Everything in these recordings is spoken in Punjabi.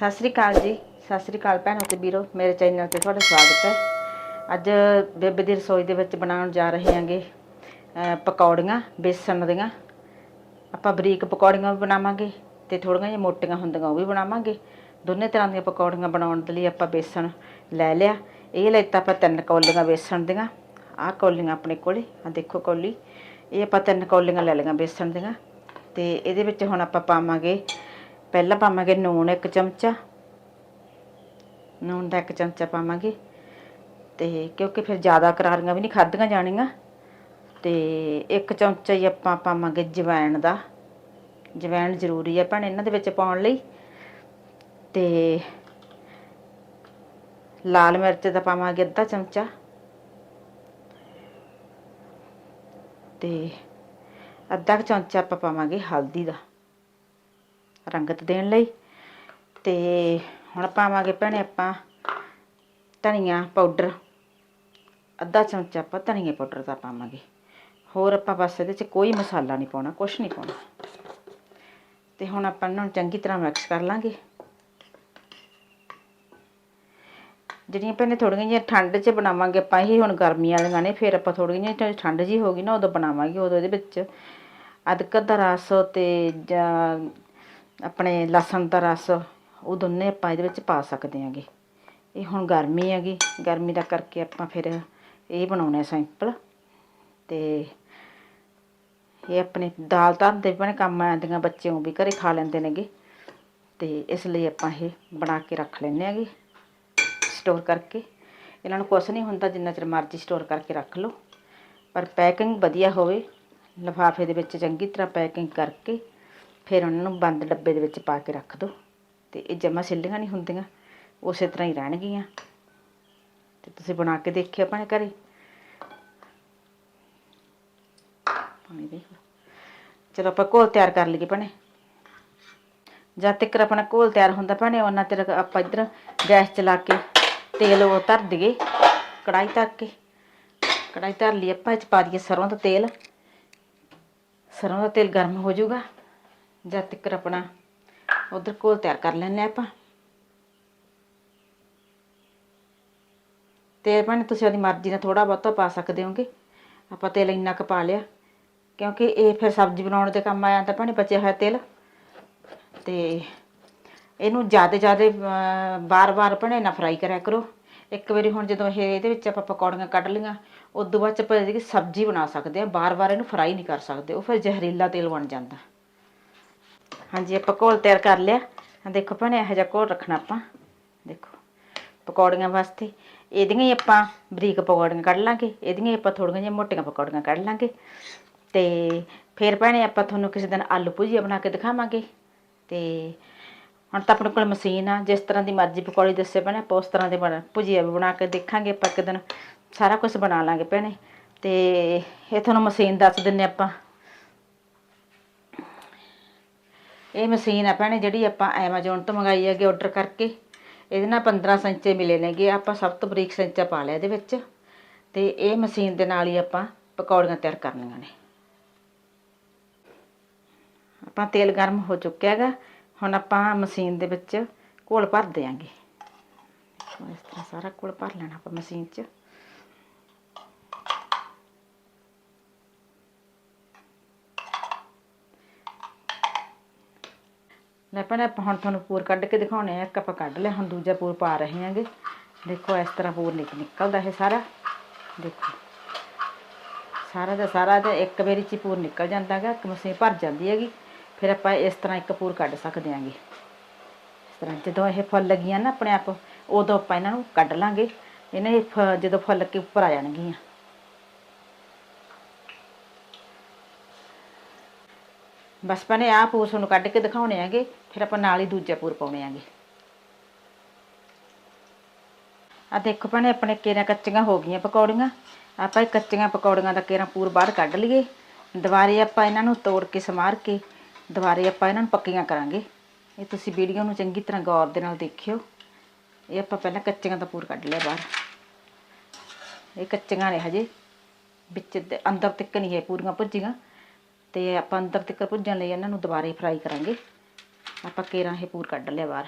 ਸਤਿ ਸ੍ਰੀ ਅਕਾਲ ਜੀ, ਸਤਿ ਸ੍ਰੀ ਅਕਾਲ ਭੈਣੋ ਤੇ ਵੀਰੋ, ਮੇਰੇ ਚੈਨਲ ਤੇ ਤੁਹਾਡਾ ਸਵਾਗਤ ਹੈ। ਅੱਜ ਬੇਬੇ ਦੀ ਰਸੋਈ ਦੇ ਵਿੱਚ ਬਣਾਉਣ ਜਾ ਰਹੇ ਹਾਂਗੇ ਪਕੌੜੀਆਂ, ਬੇਸਣ ਦੀਆਂ। ਆਪਾਂ ਬਰੀਕ ਪਕੌੜੀਆਂ ਵੀ ਬਣਾਵਾਂਗੇ ਤੇ ਥੋੜੀਆਂ ਜਿਹੀਆਂ ਮੋਟੀਆਂ ਹੁੰਦੀਆਂ ਉਹ ਵੀ ਬਣਾਵਾਂਗੇ। ਦੋਨੇ ਤਰ੍ਹਾਂ ਦੀਆਂ ਪਕੌੜੀਆਂ ਬਣਾਉਣ ਦੇ ਲਈ ਆਪਾਂ ਬੇਸਣ ਲੈ ਲਿਆ। ਇਹ ਲੈਤਾ ਆਪਾਂ ਤਿੰਨ ਕੌਲੀਆਂ ਬੇਸਣ ਦੀਆਂ। ਆਹ ਕੌਲੀਆਂ ਆਪਣੇ ਕੋਲੇ ਆ ਦੇਖੋ ਕੌਲੀ। ਇਹ ਆਪਾਂ ਤਿੰਨ ਕੌਲੀਆਂ ਲੈ ਲਈਆਂ ਬੇਸਣ ਦੀਆਂ। ਤੇ ਇਹਦੇ ਵਿੱਚ ਹੁਣ ਆਪਾਂ ਪਾਵਾਂਗੇ ਪਹਿਲਾਂ ਪਾਵਾਂਗੇ ਨੂਣ ਇੱਕ ਚਮਚਾ। ਨੂਣ ਦਾ ਇੱਕ ਚਮਚਾ ਪਾਵਾਂਗੇ। ਤੇ ਕਿਉਂਕਿ ਫਿਰ ਜ਼ਿਆਦਾ ਕਰਾਰੀਆਂ ਵੀ ਨਹੀਂ ਖਾਧੀਆਂ ਜਾਣੀਆਂ। ਤੇ ਇੱਕ ਚਮਚਾ ਹੀ ਆਪਾਂ ਪਾਵਾਂਗੇ ਜਵੈਣ ਦਾ। ਜਵੈਣ ਜ਼ਰੂਰੀ ਹੈ ਭੈਣ ਇਹਨਾਂ ਦੇ ਵਿੱਚ ਪਾਉਣ ਲਈ। ਤੇ ਲਾਲ ਮਿਰਚ ਦਾ ਪਾਵਾਂਗੇ ਅੱਧਾ ਚਮਚਾ। ਤੇ ਅੱਧਾ ਕੁ ਚਮਚਾ ਆਪਾਂ ਪਾਵਾਂਗੇ ਹਲਦੀ ਦਾ। ਰੰਗਤ ਦੇਣ ਲਈ। ਤੇ ਹੁਣ ਪਾਵਾਂਗੇ ਭੈਣੇ ਆਪਾਂ ਧਨੀਆ ਪਾਊਡਰ ਅੱਧਾ ਚਮਚਾ ਆਪਾਂ ਧਨੀਆ ਪਾਊਡਰ ਦਾ ਪਾਵਾਂਗੇ। ਹੋਰ ਆਪਾਂ ਬਸ ਇਹਦੇ 'ਚ ਕੋਈ ਮਸਾਲਾ ਨਹੀਂ ਪਾਉਣਾ, ਕੁਛ ਨਹੀਂ ਪਾਉਣਾ। ਤੇ ਹੁਣ ਆਪਾਂ ਇਹਨਾਂ ਨੂੰ ਚੰਗੀ ਤਰ੍ਹਾਂ ਮਿਕਸ ਕਰ ਲਾਂਗੇ। ਜਿਹੜੀਆਂ ਭੈਣੇ ਥੋੜੀਆਂ ਜਿਹੀਆਂ ਠੰਡ 'ਚ ਬਣਾਵਾਂਗੇ ਆਪਾਂ, ਇਹ ਹੁਣ ਗਰਮੀ ਵਾਲੀਆਂ ਨੇ, ਫਿਰ ਆਪਾਂ ਥੋੜੀਆਂ ਜਿਹੀਆਂ ਠੰਡ ਜੀ ਹੋ ਗਈ ਨਾ, ਉਦੋਂ ਬਣਾਵਾਂਗੇ, ਉਦੋਂ ਇਹਦੇ ਵਿੱਚ ਅਦਰਕ ਦਾ ਰਸ ਤੇ ਜਾਂ ਆਪਣੇ ਲਸਣ ਦਾ ਰਸ, ਉਹ ਦੋਨੇ ਆਪਾਂ ਇਹਦੇ ਵਿੱਚ ਪਾ ਸਕਦੇ ਆਂਗੇ ਇਹ ਹੁਣ ਗਰਮੀ ਹੈਗੀ, ਗਰਮੀ ਦਾ ਕਰਕੇ ਆਪਾਂ ਫਿਰ ਇਹ ਬਣਾਉਣੇ ਸਿੰਪਲ। ਤੇ ਇਹ ਆਪਣੇ ਦਾਲ ਧਰਨ ਦੇ ਵੀ ਭੈਣੇ ਕੰਮ ਆਉਂਦੀਆਂ ਬੱਚੇ ਉਹ ਵੀ ਘਰੇ ਖਾ ਲੈਂਦੇ ਨੇਗੇ। ਤੇ ਇਸ ਲਈ ਆਪਾਂ ਇਹ ਬਣਾ ਕੇ ਰੱਖ ਲੈਂਦੇ ਆਂਗੇ ਸਟੋਰ ਕਰਕੇ। ਇਹਨਾਂ ਨੂੰ ਕੁਛ ਨਹੀਂ ਹੁੰਦਾ, ਜਿੰਨਾ ਚਿਰ ਮਰਜ਼ੀ ਸਟੋਰ ਕਰਕੇ ਰੱਖ ਲਓ। ਪਰ ਪੈਕਿੰਗ ਵਧੀਆ ਹੋਵੇ, ਲਿਫਾਫੇ ਦੇ ਵਿੱਚ ਚੰਗੀ ਤਰ੍ਹਾਂ ਪੈਕਿੰਗ ਕਰਕੇ ਫਿਰ ਉਹਨਾਂ ਨੂੰ ਬੰਦ ਡੱਬੇ ਦੇ ਵਿੱਚ ਪਾ ਕੇ ਰੱਖ ਦਿਓ ਤੇ ਇਹ ਜਮਾ ਸਿੱਲੀਆਂ ਨਹੀਂ ਹੁੰਦੀਆਂ, ਉਸੇ ਤਰ੍ਹਾਂ ਹੀ ਰਹਿਣਗੀਆਂ। ਤੇ ਤੁਸੀਂ ਬਣਾ ਕੇ ਦੇਖਿਓ ਆਪਣੇ ਘਰੇ। ਪਾਣੀ ਦੇਖ ਲਓ। ਚਲੋ ਆਪਾਂ ਘੋਲ ਤਿਆਰ ਕਰ ਲਈਏ ਭੈਣੇ। ਜਦ ਤੱਕ ਆਪਣਾ ਘੋਲ ਤਿਆਰ ਹੁੰਦਾ ਭੈਣੇ ਉਹਨਾਂ ਤੱਕ ਆਪਾਂ ਇੱਧਰ ਗੈਸ ਚਲਾ ਕੇ ਤੇਲ ਉਹ ਧਰ ਦਈਏ ਕੜਾਈ ਧਰ ਕੇ। ਕੜਾਈ ਧਰ ਲਈ ਆਪਾਂ, ਇਹ 'ਚ ਪਾ ਦਈਏ ਸਰੋਂ ਦਾ ਤੇਲ। ਸਰੋਂ ਦਾ ਤੇਲ ਗਰਮ ਹੋ ਜਾਊਗਾ। ਜਦ ਤੱਕ ਆਪਣਾ ਉਧਰ ਕੋਲ ਤਿਆਰ ਕਰ ਲੈਣੇ ਆਪਾਂ। ਤੇਲ ਭਾਵੇਂ ਤੁਸੀਂ ਆਪਣੀ ਮਰਜ਼ੀ ਨਾਲ ਥੋੜਾ ਬਹੁਤਾ ਪਾ ਸਕਦੇ ਹੋਗੇ। ਆਪਾਂ ਤੇਲ ਇੰਨਾ ਕੁ ਪਾ ਲਿਆ, ਕਿਉਂਕਿ ਇਹ ਫਿਰ ਸਬਜ਼ੀ ਬਣਾਉਣ ਦੇ ਕੰਮ ਆ ਜਾਂਦਾ ਭਾਵੇਂ ਬਚਿਆ ਹੋਇਆ ਤੇਲ। ਤੇ ਇਹਨੂੰ ਜ਼ਿਆਦਾ ਜ਼ਿਆਦਾ ਬਾਰ-ਬਾਰ ਭਣੇ ਨਾ ਫਰਾਈ ਕਰਿਆ ਕਰੋ। ਇੱਕ ਵਾਰੀ ਹੁਣ ਜਦੋਂ ਇਹ ਇਹਦੇ ਵਿੱਚ ਆਪਾਂ ਪਕੌੜੀਆਂ ਕੱਢ ਲਈਆਂ, ਉਦੋਂ ਬਾਅਦ ਚ ਆਪਾਂ ਜਿਹੜੀ ਸਬਜ਼ੀ ਬਣਾ ਸਕਦੇ ਆ ਬਾਰ-ਬਾਰ ਇਹਨੂੰ ਫਰਾਈ ਨਹੀਂ ਕਰ ਸਕਦੇ, ਉਹ ਫਿਰ ਜ਼ਹਿਰੀਲਾ ਤੇਲ ਬਣ ਜਾਂਦਾ। ਹਾਂਜੀ, ਆਪਾਂ ਘੋਲ ਤਿਆਰ ਕਰ ਲਿਆ। ਆਹ ਦੇਖੋ ਭੈਣੇ, ਇਹੋ ਜਿਹਾ ਘੋਲ ਰੱਖਣਾ ਆਪਾਂ। ਦੇਖੋ, ਪਕੌੜੀਆਂ ਵਾਸਤੇ। ਇਹਦੀਆਂ ਹੀ ਆਪਾਂ ਬਰੀਕ ਪਕੌੜੀਆਂ ਕੱਢ ਲਾਂਗੇ। ਇਹਦੀਆਂ ਹੀ ਆਪਾਂ ਥੋੜੀਆਂ ਜਿਹੀਆਂ ਮੋਟੀਆਂ ਪਕੌੜੀਆਂ ਕੱਢ ਲਾਂਗੇ। ਤੇ ਫਿਰ ਭੈਣੇ ਆਪਾਂ ਤੁਹਾਨੂੰ ਕਿਸੇ ਦਿਨ ਆਲੂ ਭੁਜੀਆ ਬਣਾ ਕੇ ਦਿਖਾਵਾਂਗੇ। ਤੇ ਹੁਣ ਤਾਂ ਆਪਣੇ ਕੋਲ ਮਸ਼ੀਨ ਆ। ਜਿਸ ਤਰ੍ਹਾਂ ਦੀ ਮਰਜ਼ੀ ਪਕੌੜੀ ਦੱਸੇ ਭੈਣੇ, ਆਪਾਂ ਉਸ ਤਰ੍ਹਾਂ ਦੇ ਬਣਾ ਭੁਜੀਆ ਵੀ ਬਣਾ ਕੇ ਦੇਖਾਂਗੇ ਆਪਾਂ ਇੱਕ ਦਿਨ। ਸਾਰਾ ਕੁਝ ਬਣਾ ਲਾਂਗੇ ਭੈਣੇ। ਤੇ ਇਹ ਤੁਹਾਨੂੰ ਮਸ਼ੀਨ ਦੱਸ ਦਿੰਨੇ ਆਪਾਂ। ਇਹ ਮਸ਼ੀਨ ਆ ਭੈਣੇ ਜਿਹੜੀ ਆਪਾਂ ਐਮਾਜ਼ੋਨ ਤੋਂ ਮੰਗਾਈ ਹੈਗੀ ਆਰਡਰ ਕਰਕੇ। ਇਹਦੇ ਨਾਲ 15 ਸੈਂਚੇ ਮਿਲੇ ਨੇਗੇ। ਆਪਾਂ ਸਭ ਤੋਂ ਬਰੀਕ ਸੈਂਚਾ ਪਾ ਲਿਆ ਇਹਦੇ ਵਿੱਚ। ਤੇ ਇਹ ਮਸ਼ੀਨ ਦੇ ਨਾਲ ਹੀ ਆਪਾਂ ਪਕੌੜੀਆਂ ਤਿਆਰ ਕਰਨੀਆਂ ਨੇ। ਆਪਾਂ ਤੇਲ ਗਰਮ ਹੋ ਚੁੱਕਿਆ ਹੈਗਾ। ਹੁਣ ਆਪਾਂ ਮਸ਼ੀਨ ਦੇ ਵਿੱਚ ਘੋਲ ਭਰ ਦਿਆਂਗੇ। ਇਸ ਤਰ੍ਹਾਂ ਸਾਰਾ ਘੋਲ ਭਰ ਲੈਣਾ ਆਪਾਂ ਮਸ਼ੀਨ 'ਚ। ਲੈ ਭੈਣੇ, ਆਪਾਂ ਹੁਣ ਤੁਹਾਨੂੰ ਪੂਰ ਕੱਢ ਕੇ ਦਿਖਾਉਣੇ ਆ। ਇੱਕ ਆਪਾਂ ਕੱਢ ਲਿਆ, ਹੁਣ ਦੂਜਾ ਪੂਰ ਪਾ ਰਹੇ ਹਾਂਗੇ ਦੇਖੋ, ਇਸ ਤਰ੍ਹਾਂ ਪੂਰ ਨਿਕ ਨਿਕਲਦਾ ਇਹ ਸਾਰਾ। ਦੇਖੋ। ਸਾਰਾ ਦਾ ਸਾਰਾ ਤੇ ਇੱਕ ਵਾਰੀ ਚ ਹੀ ਪੂਰ ਨਿਕਲ ਜਾਂਦਾ ਹੈਗਾ ਇੱਕ ਮਸੀਂ ਭਰ ਜਾਂਦੀ ਹੈਗੀ। ਫਿਰ ਆਪਾਂ ਇਸ ਤਰ੍ਹਾਂ ਇੱਕ ਪੂਰ ਕੱਢ ਸਕਦੇ ਆਂਗੇ। ਇਸ ਤਰ੍ਹਾਂ ਜਦੋਂ ਇਹ ਫੁੱਲ ਲੱਗੀਆਂ ਨਾ ਆਪਣੇ ਆਪ, ਉਦੋਂ ਆਪਾਂ ਇਹਨਾਂ ਨੂੰ ਕੱਢ ਲਾਂਗੇ। ਇਹਨਾਂ ਇਹ ਫ- ਜਦੋਂ ਫੁੱਲ ਕੇ ਉੱਪਰ ਆ ਜਾਣਗੀਆਂ। ਬਸ ਭੈਣੇ ਆਹ ਪੂਰ ਤੁਹਾਨੂੰ ਕੱਢ ਕੇ ਦਿਖਾਉਣੇ ਆਂਗੇ ਫਿਰ ਆਪਾਂ ਨਾਲ ਹੀ ਦੂਜਾ ਪੂਰ ਪਾਉਣੇ ਆਂਗੇ ਆ ਦੇਖੋ ਭੈਣੇ, ਆਪਣੇ ਕੇਰਾਂ ਕੱਚੀਆਂ ਹੋ ਗਈਆਂ ਪਕੌੜੀਆਂ। ਆਪਾਂ ਇਹ ਕੱਚੀਆਂ ਪਕੌੜੀਆਂ ਦਾ ਕੇਰਾਂ ਪੂਰ ਬਾਹਰ ਕੱਢ ਲਈਏ। ਦੁਬਾਰੇ ਆਪਾਂ ਇਹਨਾਂ ਨੂੰ ਤੋੜ ਕੇ ਸਮਾਰ ਕੇ, ਦੁਬਾਰੇ ਆਪਾਂ ਇਹਨਾਂ ਨੂੰ ਪੱਕੀਆਂ ਕਰਾਂਗੇ। ਇਹ ਤੁਸੀਂ ਵੀਡੀਓ ਨੂੰ ਚੰਗੀ ਤਰ੍ਹਾਂ ਗੌਰ ਦੇ ਨਾਲ ਦੇਖਿਓ। ਇਹ ਆਪਾਂ ਪਹਿਲਾਂ ਕੱਚੀਆਂ ਦਾ ਪੂਰ ਕੱਢ ਲਿਆ ਬਾਹਰ। ਇਹ ਕੱਚੀਆਂ ਨੇ ਹਜੇ, ਵਿੱਚ ਅੰਦਰ ਤੱਕ ਨਹੀਂ ਹੈ ਪੂਰੀਆਂ ਭੁੱਜੀਆਂ। ਤੇ ਆਪਾਂ ਅੰਦਰ ਤੱਕ ਭੁੱਜਣ ਲਈ ਇਹਨਾਂ ਨੂੰ ਦੁਬਾਰੇ ਫਰਾਈ ਕਰਾਂਗੇ। ਆਪਾਂ ਕੇਰਾਂ ਇਹ ਪੂਰ ਕੱਢ ਲਿਆ ਬਾਹਰ।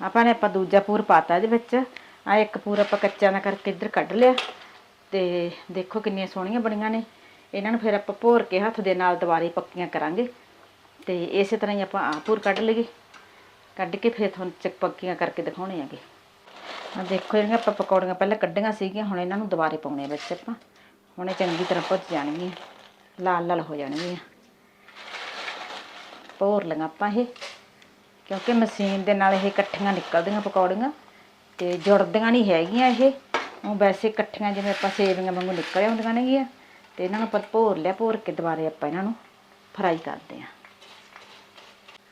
ਆਪਾਂ ਨੇ ਆਪਾਂ ਦੂਜਾ ਪੂਰ ਪਾਤਾ ਇਹਦੇ ਵਿੱਚ। ਆ ਇੱਕ ਪੂਰ ਆਪਾਂ ਕੱਚਾ ਨਾ ਕਰਕੇ ਇੱਧਰ ਕੱਢ ਲਿਆ। ਤੇ ਦੇਖੋ ਕਿੰਨੀਆਂ ਸੋਹਣੀਆਂ ਬਣੀਆਂ ਨੇ। ਇਹਨਾਂ ਨੂੰ ਫਿਰ ਆਪਾਂ ਭੋਰ ਕੇ ਹੱਥ ਦੇ ਨਾਲ ਦੁਬਾਰੇ ਪੱਕੀਆਂ ਕਰਾਂਗੇ। ਤੇ ਇਸੇ ਤਰ੍ਹਾਂ ਹੀ ਆਪਾਂ ਆ ਪੂਰ ਕੱਢ ਲਈਏ। ਕੱਢ ਕੇ ਫਿਰ ਤੁਹਾਨੂੰ ਚੱਕ ਪੱਕੀਆਂ ਕਰਕੇ ਦਿਖਾਉਣੇ ਆਗੇ ਆ ਦੇਖੋ ਜਿਹੜੀਆਂ ਆਪਾਂ ਪਕੌੜੀਆਂ ਪਹਿਲਾਂ ਕੱਢੀਆਂ ਸੀਗੀਆਂ, ਹੁਣ ਇਹਨਾਂ ਨੂੰ ਦੁਬਾਰੇ ਪਾਉਣੇ ਆ ਵਿੱਚ ਆਪਾਂ। ਹੁਣ ਇਹ ਚੰਗੀ ਤਰ੍ਹਾਂ ਭੁੱਜ ਜਾਣਗੀਆਂ। ਲਾਲ ਲਾਲ ਹੋ ਜਾਣਗੀਆਂ। ਭੋਰ ਲਈਆਂ ਆਪਾਂ ਇਹ, ਕਿਉਂਕਿ ਮਸ਼ੀਨ ਦੇ ਨਾਲ ਇਹ ਇਕੱਠੀਆਂ ਨਿਕਲਦੀਆਂ ਪਕੌੜੀਆਂ ਤੇ ਜੁੜਦੀਆਂ ਨਹੀਂ ਹੈਗੀਆਂ ਇਹ। ਉਹ ਵੈਸੇ ਇਕੱਠੀਆਂ ਜਿਵੇਂ ਆਪਾਂ ਸੇਵੀਆਂ ਵਾਂਗੂ ਨਿਕਲ ਆਉਂਦੀਆਂ ਨੇਗੀਆਂ ਤੇ ਇਹਨਾਂ ਨੂੰ ਆਪਾਂ ਭੋਰ ਲਿਆ, ਭੋਰ ਕੇ ਦੁਬਾਰੇ ਆਪਾਂ ਇਹਨਾਂ ਨੂੰ ਫਰਾਈ ਕਰਦੇ ਹਾਂ।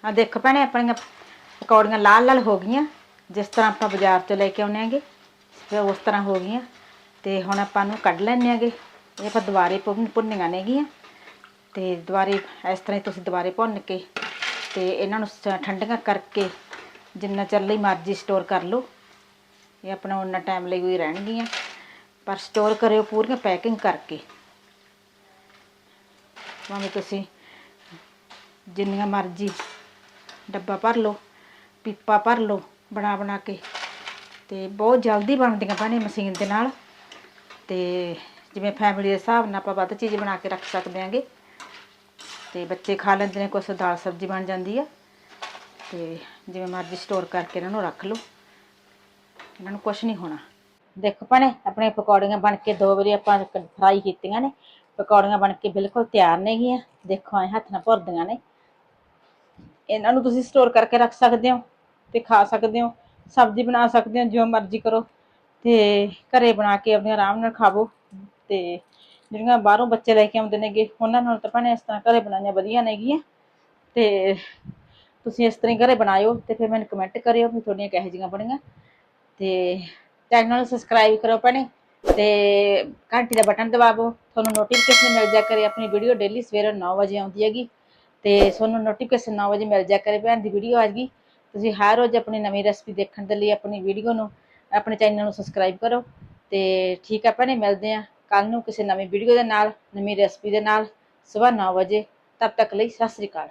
ਆ ਦੇਖੋ ਭੈਣੇ, ਆਪਣੀਆਂ ਪਕੌੜੀਆਂ ਲਾਲ ਲਾਲ ਹੋ ਗਈਆਂ। ਜਿਸ ਤਰ੍ਹਾਂ ਆਪਾਂ ਬਾਜ਼ਾਰ ਤੋਂ ਲੈ ਕੇ ਆਉਂਦੇ ਆਂਗੇ ਫਿਰ ਉਸ ਤਰ੍ਹਾਂ ਹੋ ਗਈਆਂ। ਤੇ ਹੁਣ ਆਪਾਂ ਨੂੰ ਕੱਢ ਲੈਣੇ ਆਂਗੇ ਇਹ ਆਪਾਂ ਦੁਬਾਰੇ ਭੁੰਨ ਭੁੰਨੀਆਂ ਨੇਗੀਆਂ। ਤੇ ਦੁਬਾਰੇ ਇਸ ਤਰ੍ਹਾਂ ਹੀ ਤੁਸੀਂ ਦੁਬਾਰੇ ਭੁੰਨ ਕੇ ਤੇ ਇਹਨਾਂ ਨੂੰ ਸ- ਠੰਡੀਆਂ ਕਰਕੇ ਜਿੰਨਾ ਚਿਰ ਲਈ ਮਰਜ਼ੀ ਸਟੋਰ ਕਰ ਲਓ। ਇਹ ਆਪਣਾ ਉਹਨਾਂ ਟਾਈਮ ਲਈ ਵੀ ਰਹਿਣਗੀਆਂ। ਪਰ ਸਟੋਰ ਕਰਿਓ ਪੂਰੀਆਂ ਪੈਕਿੰਗ ਕਰਕੇ। ਭਾਵੇਂ ਤੁਸੀਂ ਜਿੰਨੀਆਂ ਮਰਜ਼ੀ ਡੱਬਾ ਭਰ ਲਓ, ਪੀਪਾ ਭਰ ਲਓ, ਬਣਾ ਬਣਾ ਕੇ। ਤੇ ਬਹੁਤ ਜਲਦੀ ਬਣਦੀਆਂ ਭੈਣੇ ਮਸ਼ੀਨ ਦੇ ਨਾਲ। ਤੇ ਜਿਵੇਂ ਫੈਮਿਲੀ ਦੇ ਹਿਸਾਬ ਨਾਲ ਆਪਾਂ ਵੱਧ ਚੀਜ਼ ਬਣਾ ਕੇ ਰੱਖ ਸਕਦੇ ਆਂਗੇ ਤੇ ਬੱਚੇ ਖਾ ਲੈਂਦੇ ਨੇ, ਕੁਛ ਦਾਲ ਸਬਜ਼ੀ ਬਣ ਜਾਂਦੀ ਆ। ਤੇ ਜਿਵੇਂ ਮਰਜ਼ੀ ਸਟੋਰ ਕਰਕੇ ਇਹਨਾਂ ਨੂੰ ਰੱਖ ਲਓ। ਇਹਨਾਂ ਨੂੰ ਕੁਛ ਨਹੀਂ ਹੋਣਾ। ਦੇਖੋ ਭੈਣੇ, ਆਪਣੇ ਪਕੌੜੀਆਂ ਬਣ ਕੇ ਦੋ ਵਾਰੀ ਆਪਾਂ ਫਰਾਈ ਕੀਤੀਆਂ ਨੇ। ਪਕੌੜੀਆਂ ਬਣ ਕੇ ਬਿਲਕੁਲ ਤਿਆਰ ਨੇਗੀਆਂ ਦੇਖੋ ਐ ਹੱਥ ਨਾਲ ਭੁਰਦੀਆਂ ਨੇ। ਇਹਨਾਂ ਨੂੰ ਤੁਸੀਂ ਸਟੋਰ ਕਰਕੇ ਰੱਖ ਸਕਦੇ ਹੋ ਤੇ ਖਾ ਸਕਦੇ ਹੋ। ਸਬਜ਼ੀ ਬਣਾ ਸਕਦੇ ਹੋ, ਜੋ ਮਰਜ਼ੀ ਕਰੋ। ਤੇ ਘਰੇ ਬਣਾ ਕੇ ਆਪਣੇ ਆਰਾਮ ਨਾਲ ਖਾਵੋ। ਤੇ ਜਿਹੜੀਆਂ ਬਾਹਰੋਂ ਬੱਚੇ ਲੈ ਕੇ ਆਉਂਦੇ ਨੇਗੇ, ਉਹਨਾਂ ਨਾਲ ਤਾਂ ਭੈਣੇ ਇਸ ਤਰ੍ਹਾਂ ਘਰੇ ਬਣਾਈਆਂ ਵਧੀਆ ਨੇਗੀਆਂ। ਤੇ ਤੁਸੀਂ ਇਸ ਤਰ੍ਹਾਂ ਹੀ ਘਰੇ ਬਣਾਇਓ ਤੇ ਫਿਰ ਮੈਨੂੰ ਕਮੈਂਟ ਕਰਿਓ ਵੀ ਤੁਹਾਡੀਆਂ ਕਿਹੋ ਜਿਹੀਆਂ ਬਣੀਆਂ। ਤੇ ਚੈਨਲ ਨੂੰ ਸਬਸਕ੍ਰਾਈਬ ਕਰੋ ਭੈਣੇ ਤੇ ਘੰਟੀ ਦਾ ਬਟਨ ਦਬਾਵੋ। ਤੁਹਾਨੂੰ ਨੋਟੀਫਿਕੇਸ਼ਨ ਮਿਲ ਜਾ ਕਰੇ, ਆਪਣੀ ਵੀਡੀਓ ਡੇਲੀ ਸਵੇਰੇ 9 ਵਜੇ ਆਉਂਦੀ ਹੈਗੀ। ਤੇ ਤੁਹਾਨੂੰ ਨੋਟੀਫਿਕੇਸ਼ਨ 9 ਵਜੇ ਮਿਲ ਜਾ ਕਰੇ ਭੈਣ ਦੀ ਵੀਡੀਓ ਆ ਜਾਏਗੀ ਤੁਸੀਂ ਹਰ ਰੋਜ਼ ਆਪਣੀ ਨਵੀਂ ਰੈਸਪੀ ਦੇਖਣ ਦੇ ਲਈ ਆਪਣੀ ਵੀਡੀਓ ਨੂੰ, ਆਪਣੇ ਚੈਨਲ ਨੂੰ ਸਬਸਕ੍ਰਾਈਬ ਕਰੋ। ਤੇ ਠੀਕ ਆ ਭੈਣੇ, ਮਿਲਦੇ ਆ। ਕੱਲ ਨੂੰ ਕਿਸੇ ਨਵੀਂ ਵੀਡੀਓ ਦੇ ਨਾਲ, ਨਵੀਂ ਰੈਸਪੀ ਦੇ ਨਾਲ, ਸਵੇਰ 9 ਵਜੇ, ਤਦ ਤੱਕ ਲਈ ਸਤਿ ਸ੍ਰੀ ਅਕਾਲ।